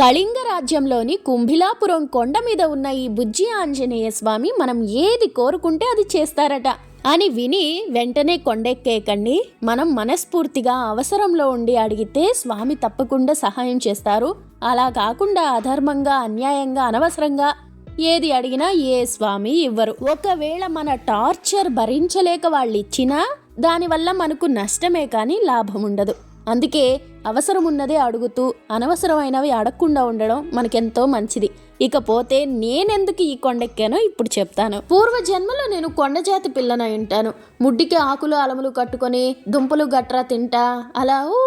కళింగ రాజ్యంలోని కుంభిలాపురం కొండ మీద ఉన్న ఈ బుజ్జి ఆంజనేయ స్వామి మనం ఏది కోరుకుంటే అది చేస్తారట. అని విని వెంటనే కొండెక్కేకండి మనం మనస్ఫూర్తిగా అవసరంలో ఉండి అడిగితే స్వామి తప్పకుండా సహాయం చేస్తారు. అలా కాకుండా అధర్మంగా అన్యాయంగా అనవసరంగా ఏది అడిగినా ఏ స్వామి ఇవ్వరు. ఒకవేళ మన టార్చర్ భరించలేక వాళ్ళు ఇచ్చినా దానివల్ల మనకు నష్టమే కానీ లాభం ఉండదు అందుకే అవసరం ఉన్నదే అడుగుతూ అనవసరమైనవి అడగకుండా ఉండడం మనకెంతో మంచిది. ఇకపోతే నేనెందుకు ఈ కొండెక్కానో ఇప్పుడు చెప్తాను. పూర్వ జన్మలో నేను కొండజాతి పిల్లనై ఉంటాను. ముడ్డికి ఆకులు అలములు కట్టుకొని దుంపలు గట్రా తింటా అలా ఊ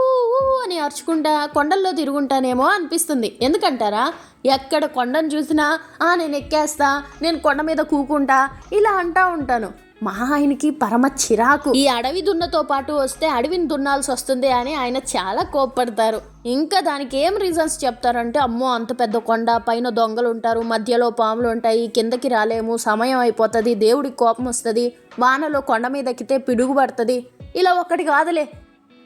అని అరుచుకుంటా కొండల్లో తిరుగుంటానేమో అనిపిస్తుంది. ఎందుకంటారా? ఎక్కడ కొండను చూసినా ఆ నేను ఎక్కేస్తా నేను కొండ మీద కూకుంటా ఇలా అంటా ఉంటాను. మా ఆయనకి పరమ చిరాకు. ఈ అడవి దున్నతో పాటు వస్తే అడవిని దున్నాల్సి వస్తుంది అని ఆయన చాలా కోప్పడతారు. ఇంకా దానికి ఏం రీజన్స్ చెప్తారంటే అమ్మో అంత పెద్ద కొండ పైన దొంగలు ఉంటారు మధ్యలో పాములు ఉంటాయి కిందకి రాలేము సమయం అయిపోతుంది దేవుడికి కోపం వస్తుంది వానలో కొండ మీద ఎక్కితే పిడుగు పడుతుంది. ఇలా ఒక్కటి కాదులే.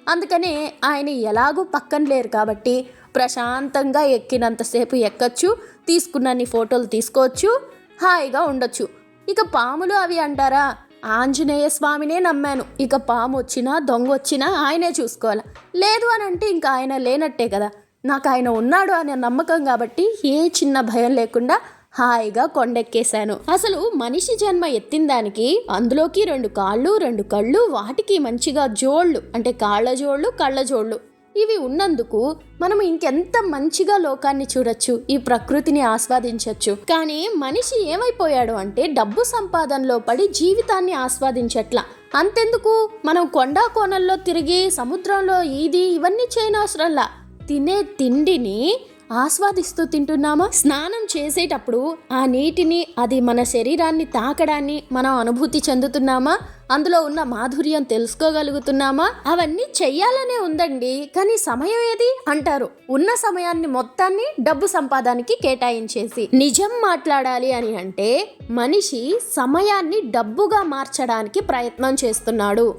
అందుకని ఆయన ఎలాగూ పక్కన లేరు కాబట్టి ప్రశాంతంగా ఎక్కినంతసేపు ఎక్కచ్చు తీసుకున్నన్ని ఫోటోలు తీసుకోవచ్చు హాయిగా ఉండొచ్చు. ఇక పాములు అవి అంటారా? ఆంజనేయ స్వామినే నమ్మాను. ఇక పాము వచ్చినా దొంగ వచ్చినా ఆయనే చూసుకోవాలి. లేదు అని అంటే ఇంకా ఆయన లేనట్టే కదా. నాకు ఆయన ఉన్నాడు అనే నమ్మకం కాబట్టి ఏ చిన్న భయం లేకుండా హాయిగా కొండెక్కేశాను. అసలు మనిషి జన్మ ఎత్తిన దానికి అందులోకి రెండు కాళ్ళు రెండు కళ్ళు వాటికి మంచిగా జోళ్ళు అంటే కాళ్ళ జోళ్ళు కళ్ళ జోళ్ళు. ఇవి ఉన్నందుకు మనం ఇంకెంత మంచిగా లోకాన్ని చూడొచ్చు ఈ ప్రకృతిని ఆస్వాదించవచ్చు కానీ మనిషి ఏమైపోయాడు అంటే డబ్బు సంపాదనలో పడి జీవితాన్ని ఆస్వాదించట్లా. అంతెందుకు? మనం కొండా కోణంలో తిరిగి సముద్రంలో ఇది ఇవన్నీ చేయనవసరంలా. తినే తిండిని ఆస్వాదిస్తూ తింటున్నామా? స్నానం చేసేటప్పుడు ఆ నీటిని అది మన శరీరాన్ని తాకడాన్ని మనం అనుభూతి చెందుతున్నామా? అందులో ఉన్న మాధుర్యం తెలుసుకోగలుగుతున్నామా? అవన్నీ చెయ్యాలనే ఉందండి. కానీ సమయం ఏది? అంటారు. ఉన్న సమయాన్ని మొత్తాన్ని డబ్బు సంపాదానికి కేటాయించేసి. నిజం మాట్లాడాలి అని అంటే మనిషి సమయాన్ని డబ్బుగా మార్చడానికి ప్రయత్నం చేస్తున్నాడు.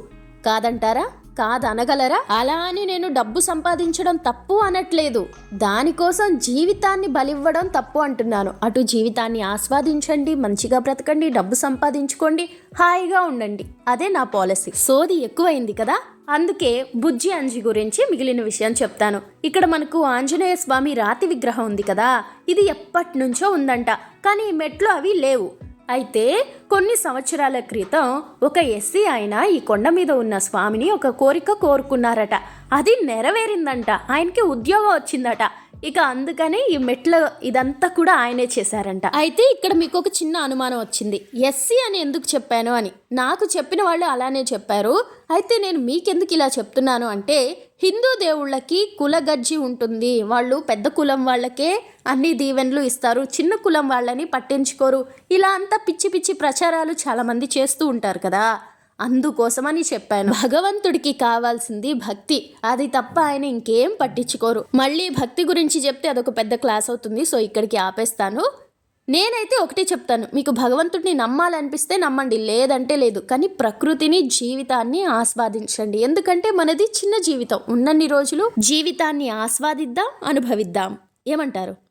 కాదంటారా? కాదనగలరా? అలా అని నేను డబ్బు సంపాదించడం తప్పు అనట్లేదు. దానికోసం జీవితాన్ని బలివ్వడం తప్పు అంటున్నాను. అటు జీవితాన్ని ఆస్వాదించండి మంచిగా బ్రతకండి డబ్బు సంపాదించుకోండి హాయిగా ఉండండి. అదే నా పాలసీ. సోది ఎక్కువైంది కదా? అందుకే బుజ్జి అంజి గురించి మిగిలిన విషయం చెప్తాను. ఇక్కడ మనకు ఆంజనేయ స్వామి రాతి విగ్రహం ఉంది కదా? ఇది ఎప్పటి నుంచో ఉందంట. కానీ ఈ మెట్లు అవి లేవు. అయితే కొన్ని సంవత్సరాల క్రితం ఒక ఎస్సీ ఆయన ఈ కొండ మీద ఉన్న స్వామిని ఒక కోరిక కోరుకున్నారట. అది నెరవేరిందంట. ఆయనకి ఉద్యోగం వచ్చిందట. ఇక అందుకని ఈ మెట్ల ఇదంతా కూడా ఆయనే చేశారంట. అయితే ఇక్కడ మీకు ఒక చిన్న అనుమానం వచ్చింది. ఎస్సీ అని ఎందుకు చెప్పాను అని. నాకు చెప్పిన వాళ్ళు అలానే చెప్పారు. అయితే నేను మీకెందుకు ఇలా చెప్తున్నాను అంటే హిందూ దేవుళ్ళకి కులగజ్జి ఉంటుంది. వాళ్ళు పెద్ద కులం వాళ్ళకే అన్ని దీవెనలు ఇస్తారు. చిన్న కులం వాళ్ళని పట్టించుకోరు. ఇలా అంతా పిచ్చి పిచ్చి ప్రచారాలు చాలామంది చేస్తూ ఉంటారు కదా. అందుకోసమని చెప్పాను. భగవంతుడికి కావాల్సింది భక్తి. అది తప్ప ఆయన ఇంకేం పట్టించుకోరు. మళ్ళీ భక్తి గురించి చెప్తే అదొక పెద్ద క్లాస్ అవుతుంది. సో ఇక్కడికి ఆపేస్తాను. నేనైతే ఒకటే చెప్తాను మీకు భగవంతుడిని నమ్మాలనిపిస్తే నమ్మండి లేదంటే లేదు. కానీ ప్రకృతిని జీవితాన్ని ఆస్వాదించండి. ఎందుకంటే మనది చిన్న జీవితం. ఉన్నన్ని రోజులు జీవితాన్ని ఆస్వాదిద్దాం అనుభవిద్దాం. ఏమంటారు?